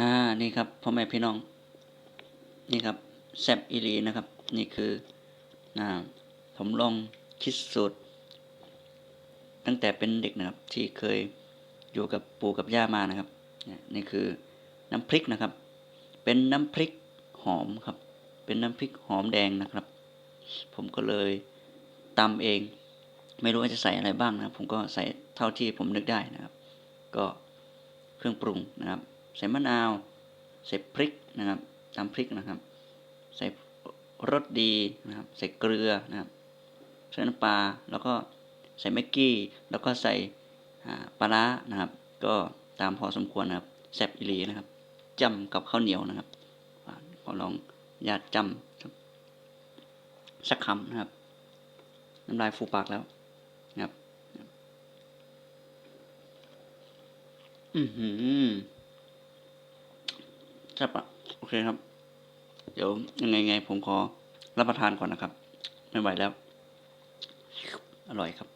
อ่านี่ครับพ่อแม่พี่น้อง นี่ครับแซบอีหลีนะครับ นี่คืออ่าผมลองคิดสูตร ตั้งแต่เป็นเด็กนะครับที่เคยอยู่กับปู่กับย่ามานะครับนี่คือน้ำพริกนะครับ เป็นน้ำพริกหอมครับ เป็นน้ำพริกหอมแดงนะครับ ผมก็เลยตำเอง ไม่รู้ว่าจะใส่อะไรบ้างนะผมก็ใส่เท่าที่ผมนึกได้นะครับ ก็เครื่องปรุงนะครับ ใส่มะนาว ใส่พริกนะครับตำพริกนะครับ ใส่รสดีนะครับ ใส่เกลือนะครับใส่น้ำปลาแล้วก็ใส่แม็กกี้ แล้วก็ใส่ปลาร้านะครับ ก็ตามพอสมควรนะครับแซ่บอีหลีนะครับจ้ำกับข้าวเหนียวนะครับอ่าขอลองญาติจ้ำสักสักคำนะครับน้ำลายฟูปากแล้วนะครับ อือหือ แซ่บอะโอเคครับ เดี๋ยวยังไงไงผมขอรับประทานก่อนนะครับ ไม่ไหวแล้ว อร่อยครับ